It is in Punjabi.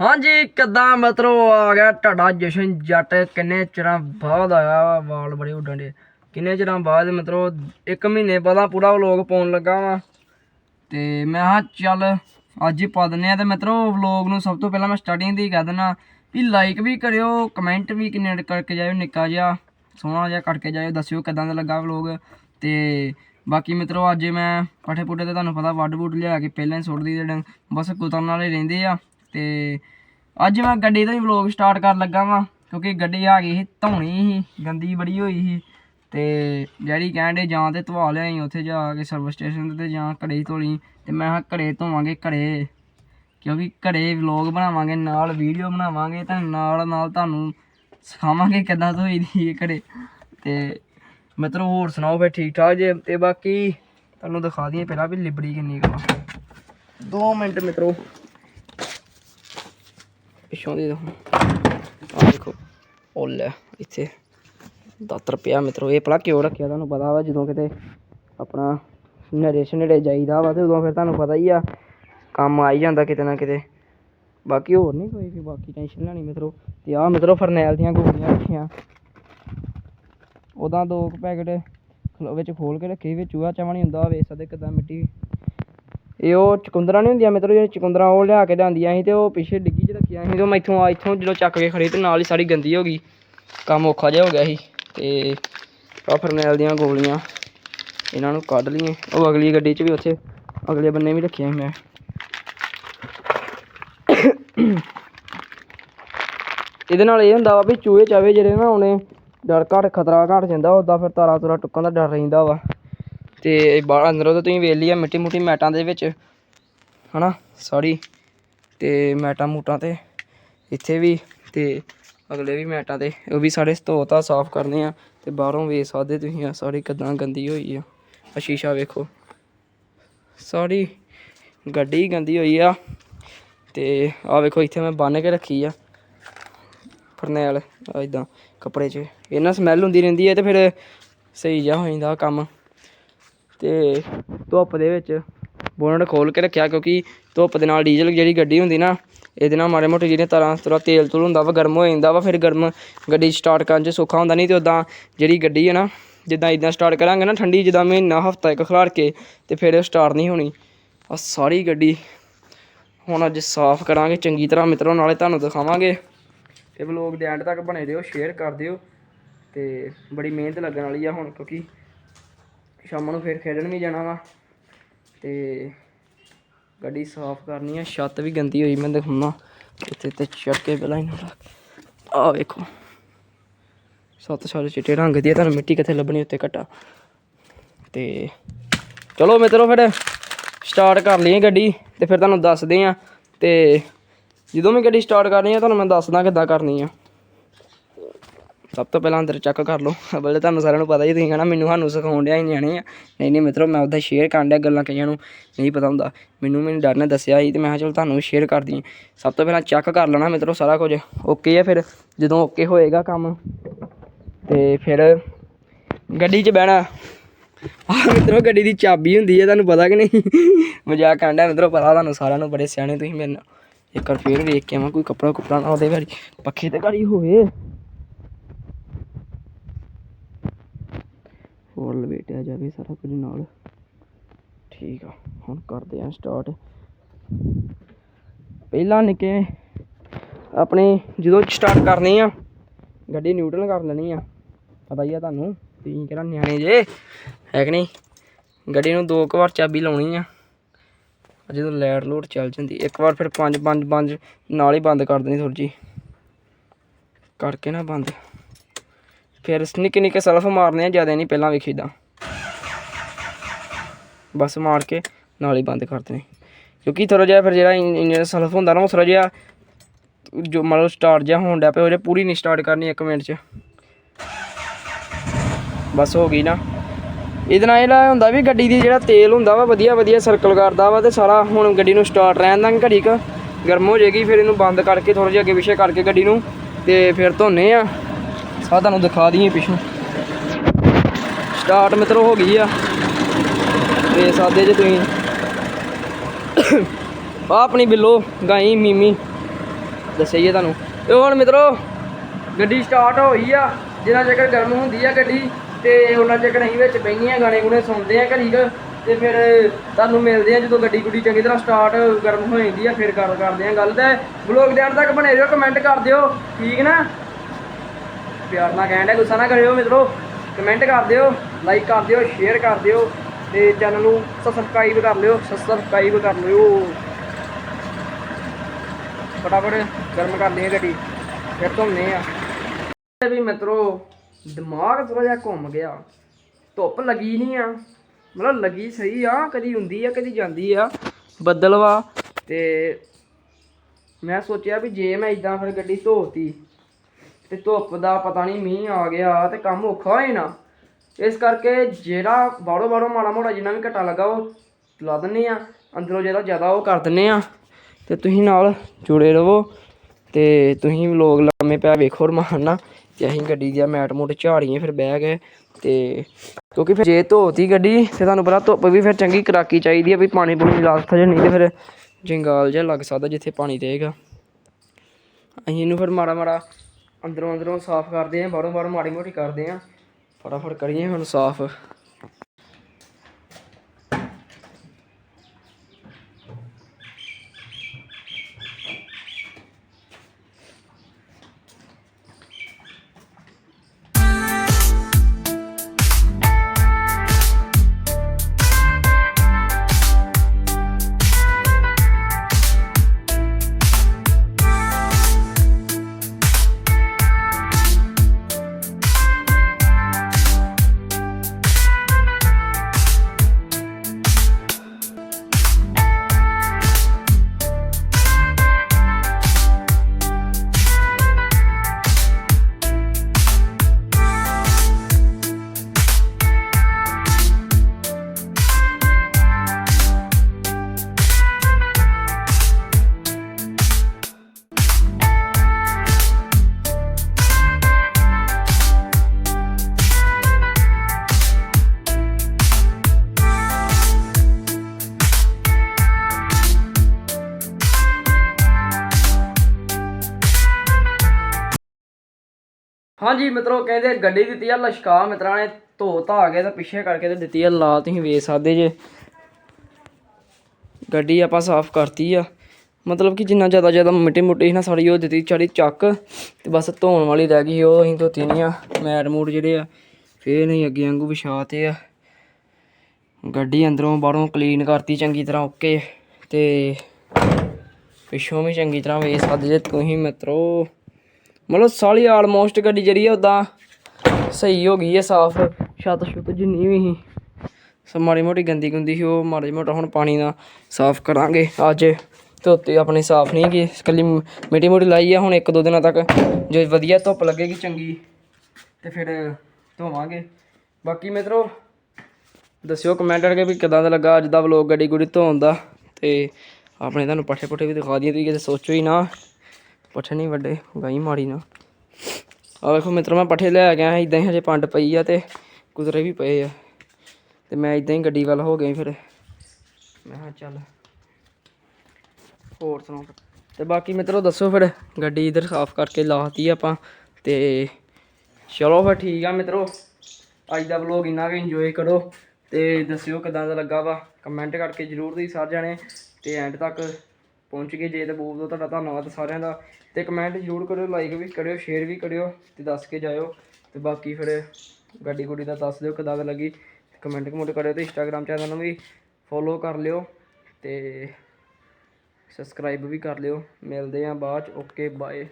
ਹਾਂਜੀ, ਕਿੱਦਾਂ ਮਤਲਬ ਆ ਗਿਆ ਤੁਹਾਡਾ ਜਸ਼ਨ ਜੱਟ। ਕਿੰਨੇ ਚਿਰਾਂ ਬਾਅਦ ਆਇਆ ਵਾ ਵਾਲ ਬੜੇ ਉੱਡਣ ਦੇ। ਕਿੰਨੇ ਚਿਰਾਂ ਬਾਅਦ ਮਤਲਬ ਇੱਕ ਮਹੀਨੇ ਬਾਅਦ ਪੂਰਾ ਵਲੋਗ ਪਾਉਣ ਲੱਗਾ ਵਾ। ਤੇ ਮੈਂ ਹਾਂ ਚੱਲ ਅੱਜ ਹੀ ਪਾ ਦਿੰਨੇ ਆ ਤੇ ਮਤਲਬ ਵਲੋਗ ਨੂੰ ਸਭ ਤੋਂ ਪਹਿਲਾਂ ਮੈਂ ਸਟਾਰਟਿੰਗ ਦੀ ਕਹਿ ਦਿੰਦਾ ਵੀ ਲਾਈਕ ਵੀ ਕਰਿਓ ਕਮੈਂਟ ਵੀ ਕਿੰਨੇ ਕਰਕੇ ਜਾਇਓ, ਨਿੱਕਾ ਜਿਹਾ, ਸੋਹਣਾ ਜਿਹਾ ਕਰਕੇ ਜਾਇਓ, ਦੱਸਿਓ ਕਿਦਾਂ ਦਾ ਲੱਗਾ ਵਲੋਗ ਤੇ ਬਾਕੀ ਮਿੱਤਰੋ, ਅੱਜ ਮੈਂ ਪੱਠੇ ਪੁੱਠੇ ਤੇ ਤੁਹਾਨੂੰ ਪਤਾ ਵੱਡ ਵੁੱਡ ਲਿਆ ਕੇ ਪਹਿਲਾਂ ਹੀ ਸੁੱਟ ਦੀ ਜਿਹੜੇ ਬਸ ਕੁਤਰਨ ਵਾਲੇ ਰਹਿੰਦੇ ਆ। ਤੇ ਅੱਜ ਮੈਂ ਗੱਡੀ ਤੋਂ ਹੀ ਵਲੋਗ ਸਟਾਰਟ ਕਰਨ ਲੱਗਾ ਵਾਂ, ਕਿਉਂਕਿ ਗੱਡੀ ਆ ਗਈ ਸੀ, ਧੌਣੀ ਸੀ, ਗੰਦੀ ਬੜੀ ਹੋਈ ਸੀ ਤੇ ਡੈਡੀ ਕਹਿੰਦੇ ਜਾਂ ਤੇ ਧਵਾ ਲਿਆਈ, ਉੱਥੇ ਜਾ ਕੇ ਸਰਵਿਸ ਸਟੇਸ਼ਨ ਤੇ ਜਾਂ ਘੜੇ ਹੀ ਧੋਲੀ ਤੇ ਮੈਂ ਹਾਂ ਘੜੇ ਧੋਵਾਂਗੇ ਘੜੇ, ਕਿਉਂਕਿ ਘੜੇ ਵਲੋਗ ਬਣਾਵਾਂਗੇ, ਨਾਲ ਵੀਡੀਓ ਬਣਾਵਾਂਗੇ ਤਾਂ ਨਾਲ ਨਾਲ ਤੁਹਾਨੂੰ ਸਿਖਾਵਾਂਗੇ ਕਿੱਦਾਂ ਧੋਈ ਦੀ ਘੜੇ। ਤੇ ਮਿੱਤਰੋ ਹੋਰ ਸੁਣਾਓ ਫਿਰ ਠੀਕ ਠਾਕ ਜੇ, ਤੇ ਬਾਕੀ ਤੁਹਾਨੂੰ ਦਿਖਾ ਦਈਏ ਪਹਿਲਾਂ ਵੀ ਲਿਬੜੀ ਕਿੰਨੀ ਕਰਾਂ ਵਾ 2 ਮਿੰਟ ਮਿੱਤਰੋ। ਪਿੱਛੋਂ ਦੀ ਦੇਖੋ ਆ ਦੇਖੋ ਉਹ ਲੈ ਇੱਥੇ ਦਾਤਰ ਪਿਆ ਮਿੱਤਰੋ ਇਹ ਭਲਾ ਕਿਉਂ ਰੱਖਿਆ ਤੁਹਾਨੂੰ ਪਤਾ ਵਾ ਜਦੋਂ ਕਿਤੇ ਆਪਣਾ ਨਰੇਸ਼ਨ ਨੇੜੇ ਜਾਈਦਾ ਵਾ ਤੇ ਉਦੋਂ ਫਿਰ ਤੁਹਾਨੂੰ ਪਤਾ ਹੀ ਆ ਕੰਮ ਆ ਹੀ ਜਾਂਦਾ ਕਿਤੇ ਨਾ ਕਿਤੇ ਬਾਕੀ ਹੋਰ ਨਹੀਂ ਕੋਈ ਵੀ ਬਾਕੀ ਟੈਨਸ਼ਨ ਲੈਣੀ ਮਿੱਤਰੋ ਤੇ ਆਹ ਮਿੱਤਰੋ ਫਰਨੈਲ ਦੀਆਂ ਗੋਲੀਆਂ ਰੱਖੀਆਂ ਉਦਾਂ ਦੋ ਪੈਕਟ ਵਿੱਚ ਖੋਲ ਕੇ ਰੱਖੇ ਵਿੱਚ ਚੂਹਾ ਚਾਵਾ ਨਹੀਂ ਹੁੰਦਾ ਵੇਖ ਸਕਦੇ ਕਿਦਾਂ ਮਿੱਟੀ ਇਹ ਉਹ ਚਕੁੰਦਰਾ ਨਹੀਂ ਹੁੰਦੀਆਂ ਮਿੱਤਰੋ ਜਿਹੜੀ ਚਕੁੰਦਰਾ ਉਹ ਲਿਆ ਕੇ ਲਿਆਂਦੀਆਂ ਸੀ ਤੇ ਉਹ ਪਿੱਛੇ ਡਿੱਗੀ 'ਚ ਸੀ। ਤੇ ਮੈਂ ਇੱਥੋਂ ਆ ਇੱਥੋਂ ਜਦੋਂ ਚੱਕ ਕੇ ਖੜੀ ਤੇ ਨਾਲ ਹੀ ਸਾਰੀ ਗੰਦੀ ਹੋ ਗਈ। ਕੰਮ ਔਖਾ ਜਿਹਾ ਹੋ ਗਿਆ ਸੀ ਤੇ ਆਹ ਫਰਨੈਲ ਦੀਆਂ ਗੋਲੀਆਂ ਇਹਨਾਂ ਨੂੰ ਕੱਢ ਲਈਏ ਉਹ ਅਗਲੀ ਗੱਡੀ 'ਚ ਵੀ ਉੱਥੇ ਅਗਲੇ ਬੰਨੇ ਵੀ ਰੱਖੀਆਂ ਸੀ ਮੈਂ ਇਹਦੇ ਨਾਲ ਇਹ ਹੁੰਦਾ ਵਾ ਵੀ ਚੂਹੇ ਚਾਵੇ ਜਿਹੜੇ ਨਾ ਉਹਨੇ ਡਰ ਘੱਟ, ਖਤਰਾ ਘੱਟ ਜਾਂਦਾ ਉੱਦਾਂ ਫਿਰ ਤਾਰਾਂ ਤੁਰਾ ਟੁੱਕਣ ਦਾ ਡਰ ਰਹਿੰਦਾ ਵਾ। ਤੇ ਬਾਹਰ ਅੰਦਰੋਂ ਤਾਂ ਤੁਸੀਂ ਵੇਖ ਲਈ ਆ ਮਿੱਟੀ ਮੁੱਟੀ ਮੈਟਾਂ ਦੇ ਵਿੱਚ, ਹਨਾ, ਸਾਰੀ। ਤੇ ਮੈਟਾਂ ਮੂਟਾਂ ਤੇ ਇੱਥੇ ਵੀ ਤੇ ਅਗਲੇ ਵੀ ਮੈਟਾਂ ਤੇ, ਉਹ ਵੀ ਸਾਰੇ ਧੋਤਾ ਸਾਫ਼ ਕਰਨੇ ਆ ਤੇ ਬਾਹਰੋਂ ਵੇਖ ਸਕਦੇ ਤੁਸੀਂ ਆ ਸਾਰੀ ਕਿੱਦਾਂ ਗੰਦੀ ਹੋਈ ਆ। ਆ ਸ਼ੀਸ਼ਾ ਵੇਖੋ। ਸਾਰੀ ਗੱਡੀ ਗੰਦੀ ਹੋਈ ਆ ਤੇ ਆ ਵੇਖੋ, ਇੱਥੇ ਮੈਂ ਬੰਨ ਕੇ ਰੱਖੀ ਆ ਫਰਨੈਲ ਇਦਾਂ ਕੱਪੜੇ 'ਚ। ਇਹਨਾਂ ਸਮੈਲ ਹੁੰਦੀ ਰਹਿੰਦੀ ਹੈ ਤੇ ਫਿਰ ਸਹੀ ਜਿਹਾ ਹੋ ਜਾਂਦਾ ਕੰਮ। ਤੇ ਧੁੱਪ ਦੇ ਵਿੱਚ ਬੋਨਟ ਖੋਲ ਕੇ ਰੱਖਿਆ ਕਿਉਂਕਿ ਧੁੱਪ ਦੇ ਨਾਲ ਡੀਜ਼ਲ ਜਿਹੜੀ ਗੱਡੀ ਹੁੰਦੀ ਨਾ, ਇਹਦੇ ਨਾਲ ਮਾੜੇ ਮੋਟੇ ਜਿਹੜੀਆਂ ਤਾਰਾਂ ਤਰ੍ਹਾਂ ਤੇਲ ਤੁਲ ਹੁੰਦਾ ਵਾ, ਗਰਮ ਹੋ ਜਾਂਦਾ ਵਾ, ਫਿਰ ਗਰਮ ਗੱਡੀ ਸਟਾਰਟ ਕਰਨ 'ਚ ਸੌਖਾ ਹੁੰਦਾ, ਨਹੀਂ ਤੇ ਉਦਾਂ ਜਿਹੜੀ ਗੱਡੀ ਹੈ ਨਾ, ਜਿੱਦਾਂ ਇਦਾਂ ਸਟਾਰਟ ਕਰਾਂਗੇ ਨਾ ਠੰਡੀ, ਜਿੱਦਾਂ ਮਹੀਨਾ, ਹਫਤਾ ਇੱਕ ਖਿਲਾਰ ਕੇ, ਤੇ ਫਿਰ ਸਟਾਰਟ ਨਹੀਂ ਹੋਣੀ। ਆ ਸਾਰੀ ਗੱਡੀ ਹੁਣ ਅੱਜ ਸਾਫ਼ ਕਰਾਂਗੇ, ਚੰਗੀ ਤਰ੍ਹਾਂ ਮਿੱਤਰੋ, ਨਾਲੇ ਤੁਹਾਨੂੰ ਦਿਖਾਵਾਂਗੇ। ਤੇ ਵਲੋਗ ਦੇ ਐਂਡ ਤੱਕ ਬਣੇ ਰਹੋ ਸ਼ੇਅਰ ਕਰ ਦਿਓ, ਤੇ ਬੜੀ ਮਿਹਨਤ ਲੱਗਣ ਵਾਲੀ ਆ ਹੁਣ, ਕਿਉਂਕਿ ਸ਼ਾਮ ਨੂੰ ਫਿਰ ਖੇਡਣ ਵੀ ਜਾਣਾ ਵਾ। ਤੇ ਗੱਡੀ ਸਾਫ਼ ਕਰਨੀ ਆ, ਛੱਤ ਵੀ ਗੰਦੀ ਹੋਈ ਮੈਂ ਦਿਖਾਉਣਾ। ਇੱਥੇ ਤੇ ਚੜ ਕੇ ਪਹਿਲਾਂ ਇਹਨਾਂ ਆ ਵੇਖੋ। ਸੱਤ ਸਾਰੇ ਚਿੱਟੇ ਰੰਗ ਦੀ ਆ, ਤੁਹਾਨੂੰ ਮਿੱਟੀ ਕਿੱਥੇ ਲੱਭਣੀ ਉੱਤੇ ਘਟਾ। ਤੇ ਚਲੋ ਮਿੱਤਰੋ ਫਿਰ ਸਟਾਰਟ ਕਰ ਲਈਏ ਗੱਡੀ ਤੇ ਫਿਰ ਤੁਹਾਨੂੰ ਦੱਸਦੇ ਆ। ਤੇ ਜਦੋਂ ਮੈਂ ਗੱਡੀ ਸਟਾਰਟ ਕਰਨੀ ਆ, ਤੁਹਾਨੂੰ ਮੈਂ ਦੱਸਦਾ ਕਿੱਦਾਂ ਕਰਨੀ ਆ। ਸਭ ਤੋਂ ਪਹਿਲਾਂ ਅੰਦਰ ਚੈੱਕ ਕਰ ਲਓ। ਅਬਲੇ ਤੁਹਾਨੂੰ ਸਾਰਿਆਂ ਨੂੰ ਪਤਾ ਹੀ ਤੁਸੀਂ ਕਹਿਣਾ ਮੈਨੂੰ ਸਾਨੂੰ ਸਿਖਾਉਣ ਡਿਆ ਹੀ ਨਿਆਣੇ ਆ। ਨਹੀਂ ਨਹੀਂ ਮਿੱਤਰੋ, ਮੈਂ ਉਹਦਾ ਸ਼ੇਅਰ ਕਰਨ ਡਿਆ ਗੱਲਾਂ ਕਈਆਂ ਨੂੰ, ਨਹੀਂ ਪਤਾ ਹੁੰਦਾ। ਮੈਨੂੰ ਮੈਨੂੰ ਡਰ ਨੇ ਦੱਸਿਆ ਸੀ ਤੇ ਮੈਂ ਕਿਹਾ ਚਲ ਤੁਹਾਨੂੰ ਸ਼ੇਅਰ ਕਰਦੀ ਹਾਂ ਸਭ ਤੋਂ ਪਹਿਲਾਂ ਚੈੱਕ ਕਰ ਲੈਣਾ ਮਿੱਤਰੋ ਸਾਰਾ ਕੁਝ। ਓਕੇ ਆ ਫਿਰ, ਜਦੋਂ ਓਕੇ ਹੋਏਗਾ ਕੰਮ। ਤੇ ਫਿਰ ਗੱਡੀ 'ਚ ਬਹਿਣਾ। ਆਹ ਮਿੱਤਰੋ, ਗੱਡੀ ਦੀ ਚਾਬੀ ਹੁੰਦੀ ਹੈ ਤੁਹਾਨੂੰ ਪਤਾ ਕਿ ਨਹੀਂ? ਮਜ਼ਾਕ ਕਾਂਡਾ ਮਿੱਤਰੋ, ਪਤਾ ਤੁਹਾਨੂੰ ਸਾਰਿਆਂ ਨੂੰ, ਬੜੇ ਸਿਆਣੇ ਤੁਸੀਂ ਮੇਰੇ ਨਾਲ। ਇੱਕ ਵਾਰ ਫੇਰ ਵੇਖ ਕੇ ਆਵਾਂ, ਕੋਈ ਕੱਪੜਾ ਕੁਪੜਾ ਨਾ ਉਹਦੇ ਵਾਰੀ ਪੱਖੇ ਤੇ ਗਾੜੀ ਹੋਵੇ ਹੋਰ ਲਵੇਟਿਆ ਜਾਵੇ ਸਾਰਾ ਕੁਝ ਨਾਲ। ਠੀਕ ਆ, ਹੁਣ ਕਰਦੇ ਆਂ ਸਟਾਰਟ ਪਹਿਲਾਂ ਨਿੱਕੇ ਆਪਣੇ ਜਦੋਂ ਸਟਾਰਟ ਕਰਨੀ ਆ, ਗੱਡੀ ਨਿਊਟਰਲ ਕਰ ਲੈਣੀ ਆ। ਪਤਾ ਹੀ ਆ ਤੁਹਾਨੂੰ, ਤੁਸੀਂ ਕਿਹੜਾ ਨਿਆਣੇ ਜੇ, ਹੈ ਕਿ ਨਹੀਂ? ਗੱਡੀ ਨੂੰ ਦੋ ਕੁ ਵਾਰ ਚਾਬੀ ਲਾਉਣੀ ਆ। ਜਦੋਂ ਲਾਈਟ ਲੋਡ ਚੱਲ ਜਾਂਦੀ, ਇੱਕ ਵਾਰ ਫਿਰ ਪੰਜ ਪੰਜ ਪੰਜ, ਨਾਲ ਹੀ ਬੰਦ ਕਰ ਦੇਣੀ ਥੋੜੀ ਜੀ ਕਰਕੇ ਨਾ ਬੰਦ। ਫਿਰ ਨਿੱਕੇ ਨਿੱਕੇ ਸਲਫ ਮਾਰਨੇ ਆ, ਜ਼ਿਆਦਾ ਨਹੀਂ ਪਹਿਲਾਂ ਵੇਖੀਦਾ। ਬਸ ਮਾਰ ਕੇ ਨਾਲ ਹੀ ਬੰਦ ਕਰ ਦੇਣੇ। ਕਿਉਂਕਿ ਥੋੜਾ ਜਿਹਾ ਫਿਰ ਜਿਹੜਾ ਇੰਜਨ ਸਲਫ ਹੁੰਦਾ ਨਾ, ਉਹ ਥੋੜਾ ਜਿਹਾ ਜੋ ਮਤਲਬ ਸਟਾਰਟ ਜਿਹਾ ਹੋਣ ਡਿਆ ਪਿਆ ਉਹਦੇ ਪੂਰੀ ਨਹੀਂ ਸਟਾਰਟ ਕਰਨੀ 1 ਮਿੰਟ 'ਚ। ਬਸ ਹੋ ਗਈ ਨਾ। ਇਹਦੇ ਨਾਲ ਇਹਦਾ ਹੁੰਦਾ ਵੀ ਗੱਡੀ ਦੀ ਜਿਹੜਾ ਤੇਲ ਹੁੰਦਾ ਵਾ, ਵਧੀਆ ਵਧੀਆ ਸਰਕਲ ਕਰਦਾ ਵਾ ਤੇ ਸਾਰਾ ਹੁਣ ਗੱਡੀ ਨੂੰ ਸਟਾਰਟ ਰਹਿਣ ਦਾਂਗੇ ਘੜੀ ਕ। ਗਰਮ ਹੋ ਜਾਏਗੀ, ਫਿਰ ਇਹਨੂੰ ਬੰਦ ਕਰਕੇ ਥੋੜਾ ਜਿਹਾ ਅੱਗੇ ਪਿੱਛੇ ਕਰਕੇ ਗੱਡੀ ਨੂੰ ਤੇ ਫਿਰ ਧੋਨੇ ਆ। ਸਾਹ ਤੁਹਾਨੂੰ ਦਿਖਾ ਦਈਏ ਪਿੱਛੋਂ। ਸਟਾਰਟ ਮਿੱਤਰੋ ਹੋ ਗਈ ਆ। ਤੇ ਸਾਦੇ ਜੇ ਤੁਸੀਂ ਆ ਆਪਣੀ ਬਿੱਲੋ, ਗਾਈ, ਮੀਮੀ ਦੱਸਿਆ ਤੁਹਾਨੂੰ। ਤੇ ਹੁਣ ਮਿੱਤਰੋ, ਗੱਡੀ ਸਟਾਰਟ ਹੋਈ ਆ। ਜਿੰਨਾ ਚਿਰ ਗਰਮ ਹੁੰਦੀ ਆ ਗੱਡੀ, ਤੇ ਉਹਨਾਂ ਚਿਰ ਅਸੀਂ ਵਿੱਚ ਬੈਠੇ ਆ, ਗਾਣੇ ਗੁਣੇ ਸੁਣਦੇ ਆ ਘੜੀ ਕੁ। ਤੇ ਫਿਰ ਤੁਹਾਨੂੰ ਮਿਲਦੇ ਆ ਜਦੋਂ ਗੱਡੀ ਗੁੱਡੀ ਚੰਗੀ ਤਰ੍ਹਾਂ ਸਟਾਰਟ ਗਰਮ ਹੋ ਜਾਂਦੀ ਆ, ਫਿਰ ਗੱਲ ਕਰਦੇ ਆ। ਗੱਲ ਤੇ ਵਲੌਗ ਦੇ end ਤੱਕ ਬਣੇ ਰਹੋ ਕਮੈਂਟ ਕਰ ਦਿਓ। ਠੀਕ ਨਾ? ਪਿਆਰ ਨਾਲ ਕਹਿਣ ਡਿਆ, ਗੁੱਸਾ ਨਾ ਕਰਿਓ ਮਿੱਤਰੋ। ਕਮੈਂਟ ਕਰ ਦਿਓ ਲਾਈਕ ਕਰ ਦਿਓ ਸ਼ੇਅਰ ਕਰ ਦਿਓ ਤੇ ਚੈਨਲ ਨੂੰ ਸਬਸਕ੍ਰਾਈਬ ਕਰ ਲਿਓ ਸਬਸਕ੍ਰਾਈਬ ਕਰ ਲਿਓ। ਫਟਾਫਟ ਗਰਮ ਕਰ ਲਈਏ ਗੱਡੀ, ਫਿਰ ਧੁੰਨੇ ਆ। ਇਹ ਵੀ ਮਿੱਤਰੋ, ਦਿਮਾਗ ਥੋੜਾ ਜਿਹਾ ਘੁੰਮ ਗਿਆ। ਧੁੱਪ ਲੱਗੀ ਨਹੀਂ ਆ। ਮਤਲਬ ਲੱਗੀ ਸਹੀ ਆ, ਕਦੀ ਹੁੰਦੀ ਆ, ਕਦੀ ਜਾਂਦੀ ਆ। ਬੱਦਲ ਵਾ ਤੇ ਮੈਂ ਸੋਚਿਆ ਵੀ ਜੇ ਮੈਂ ਇਦਾਂ ਫਿਰ ਗੱਡੀ ਧੋਤੀ ਤੇ ਧੁੱਪ ਦਾ ਪਤਾ ਨਹੀਂ ਮੀਂਹ ਆ ਗਿਆ ਤੇ ਕੰਮ ਔਖਾ ਹੋਏ ਨਾ। ਇਸ ਕਰਕੇ ਜਿਹੜਾ ਬਾੜੋ ਬਾੜੋ ਮਾੜਾ ਮੋੜਾ ਜਿੰਨਾ ਵੀ ਘਟਾ ਲੱਗਾ ਉਹ ਲਾ ਦਿੰਨੇ ਆ ਅੰਦਰੋਂ ਜਿਹੜਾ ਜ਼ਿਆਦਾ ਉਹ ਕਰ ਦਿੰਨੇ ਆ ਤੇ ਤੁਸੀਂ ਨਾਲ ਜੁੜੇ ਰਹੋ ਤੇ ਤੁਸੀਂ ਲੋਕ ਲੰਮੇ ਪਿਆ ਵੇਖੋ ਰਮਾਨਾ। ਤੇ ਅਸੀਂ ਗੱਡੀ ਦੀਆਂ ਮੈਟ ਮੋਟ ਝਾੜੀਆਂ ਫਿਰ ਬਹਿ ਗਏ ਤੇ ਕਿਉਂਕਿ ਫਿਰ ਜੇ ਧੋਤੀ ਗੱਡੀ ਤੇ ਤੁਹਾਨੂੰ ਪਤਾ ਧੁੱਪ ਵੀ ਫਿਰ ਚੰਗੀ ਕਰਾਕੀ ਚਾਹੀਦੀ ਆ ਵੀ ਪਾਣੀ ਪੂਣੀ ਲਾ ਦਿੱਤਾ ਜੇ ਨਹੀਂ ਤੇ ਫਿਰ ਜੰਗਾਲ ਜਿਹਾ ਲੱਗ ਸਕਦਾ ਜਿੱਥੇ ਪਾਣੀ ਰਹੇਗਾ ਅਸੀਂ ਇਹਨੂੰ ਫਿਰ ਮਾੜਾ ਮਾੜਾ ਅੰਦਰੋਂ ਅੰਦਰੋਂ ਸਾਫ਼ ਕਰਦੇ ਆਂ, ਬਾਹਰੋਂ ਬਾਹਰੋਂ ਮਾੜੀ ਮੋਟੀ ਕਰਦੇ ਆਂ। ਫਟਾਫਟ ਕਰੀਏ ਹੁਣ ਸਾਫ਼। ਹਾਂਜੀ ਮਿੱਤਰੋ, ਕਹਿੰਦੇ ਗੱਡੀ ਦਿੱਤੀ ਆ ਲਸ਼ਕਾ ਮਿੱਤਰਾਂ ਨੇ ਧੋ ਧਾ ਕੇ ਤੇ ਪਿੱਛੇ ਕਰਕੇ ਤੇ ਦਿੱਤੀ ਆ ਲਾ ਤੁਸੀਂ ਵੇਖ ਸਕਦੇ ਜੇ। ਗੱਡੀ ਆਪਾਂ ਸਾਫ਼ ਕਰਤੀ ਆ। ਮਤਲਬ ਕਿ ਜਿੰਨਾ ਜ਼ਿਆਦਾ ਜ਼ਿਆਦਾ ਮਿੱਟੀ ਮੁੱਟੀ ਸੀ ਨਾ, ਸਾਰੀ ਉਹ ਦਿੱਤੀ ਚੜੀ ਚੱਕ ਤੇ ਬਸ ਧੋਣ ਵਾਲੀ ਰਹਿ ਗਈ ਉਹ ਅਸੀਂ ਧੋਤੀ ਨਹੀਂ ਆ। ਮੈਟ ਮੂਟ ਜਿਹੜੇ ਆ, ਫੇਰ ਨਹੀਂ ਅੱਗੇ ਵਾਂਗੂ ਵਿਛਾਤੇ ਆ। ਗੱਡੀ ਅੰਦਰੋਂ ਬਾਹਰੋਂ ਕਲੀਨ ਕਰਤੀ ਚੰਗੀ ਤਰ੍ਹਾਂ ਓਕੇ ਤੇ ਪਿੱਛੋਂ ਵੀ ਚੰਗੀ ਤਰ੍ਹਾਂ ਵੇਖ ਸਕਦੇ ਜੇ ਤੁਸੀਂ ਮਿੱਤਰੋ। ਮਤਲਬ ਸਾਲੀ ਆਲਮੋਸਟ ਗੱਡੀ ਜਿਹੜੀ ਆ ਉਦਾਂ ਸਹੀ ਹੋ ਗਈ ਹੈ ਸਾਫ਼। ਛੱਤ ਛੁੱਤ ਜਿੰਨੀ ਵੀ ਸੀ। ਸੋ ਮਾੜੀ ਮੋਟੀ ਗੰਦੀ ਗੁੰਦੀ ਸੀ ਉਹ ਮਾੜੀ ਮੋਟਾ ਹੁਣ ਪਾਣੀ ਨਾਲ ਸਾਫ਼ ਕਰਾਂਗੇ ਅੱਜ। ਧੋਤੇ ਆਪਣੇ ਸਾਫ਼ ਨਹੀਂ ਗਏ ਇਕੱਲੀ ਮਿੱਟੀ ਮੋਟੀ ਲਾਈ ਆ ਹੁਣ ਇੱਕ ਦੋ ਦਿਨਾਂ ਤੱਕ ਜੇ ਵਧੀਆ ਧੁੱਪ ਲੱਗੇਗੀ ਚੰਗੀ ਤੇ ਫਿਰ ਧੋਵਾਂਗੇ। ਬਾਕੀ ਮਿੱਤਰੋ ਦੱਸਿਓ ਕਮੈਂਟ ਕਰਕੇ ਵੀ ਕਿਦਾਂ ਦਾ ਲੱਗਾ ਅੱਜ ਦਾ ਵਲੋਗ ਗੱਡੀ ਗੁੱਡੀ ਧੋਣ ਦਾ ਤੇ ਆਪਣੇ ਤੁਹਾਨੂੰ ਪੱਠੇ ਪੁੱਠੇ ਵੀ ਦਿਖਾ ਦਈਏ ਤੁਸੀਂ ਕਿਤੇ ਸੋਚੋ ਹੀ ਨਾ। ਪੱਠੇ ਨਹੀਂ ਵੱਡੇ, ਗਾਈ ਮਾੜੀ ਨਾ। ਆ ਵੇਖੋ ਮਿੱਤਰੋ, ਮੈਂ ਪੱਠੇ ਲੈ ਗਿਆ ਇਦਾਂ ਹੀ ਹਜੇ ਪੰਡ ਪਈ ਆ ਤੇ ਕੁਦਰੇ ਵੀ ਪਏ ਆ। ਤੇ ਮੈਂ ਇਦਾਂ ਹੀ ਗੱਡੀ ਵੱਲ ਹੋ ਗਈ ਫਿਰ। ਮੈਂ ਕਿਹਾ ਚੱਲ ਹੋਰ ਸੁਣਾਓ। ਤੇ ਬਾਕੀ ਮਿੱਤਰੋ, ਦੱਸੋ ਫਿਰ, ਗੱਡੀ ਇਧਰ ਸਾਫ਼ ਕਰਕੇ ਲਾਤੀ ਆਪਾਂ ਤੇ ਚਲੋ ਫਿਰ ਠੀਕ ਆ ਮਿੱਤਰੋ। ਅੱਜ ਦਾ ਵਲੋਗ ਇੰਨਾ ਕੁ ਇੰਜੋਏ ਕਰੋ ਤੇ ਦੱਸਿਓ ਕਿਦਾਂ ਦਾ ਲੱਗਾ ਵਾ। ਕਮੈਂਟ ਕਰਕੇ ਜਰੂਰ ਤੁਸੀਂ ਸਾਰੇ ਜਾਣੇ ਤੇ ਐਂਡ ਤੱਕ ਪਹੁੰਚ ਗਏ ਜੇ ਤਾਂ ਬਹੁਤ ਬਹੁਤ ਤੁਹਾਡਾ ਧੰਨਵਾਦ ਸਾਰਿਆਂ ਦਾ। ਤੇ ਕਮੈਂਟ ਜਰੂਰ ਕਰਿਓ ਲਾਈਕ ਵੀ ਕਰਿਓ ਸ਼ੇਅਰ ਵੀ ਕਰਿਓ ਤੇ ਦੱਸ ਕੇ ਜਾਇਓ। ਤੇ ਬਾਕੀ ਫਿਰ ਗੱਡੀ ਗੁੱਡੀ ਦਾ ਦੱਸ ਦਿਓ ਕਿਦਾਂ ਲੱਗੀ। ਕਮੈਂਟ ਕਮੈਂਟ ਕਰਿਓ ਤੇ ਇੰਸਟਾਗ੍ਰam ਚੈਨਲ ਨੂੰ ਵੀ ਫੋਲੋ ਕਰ ਲਿਓ ਤੇ ਸਬਸਕ੍ਰਾਈਬ ਵੀ ਕਰ ਲਿਓ। ਮਿਲਦੇ ਆਂ ਬਾਅਦ ਚ ਓਕੇ ਬਾਏ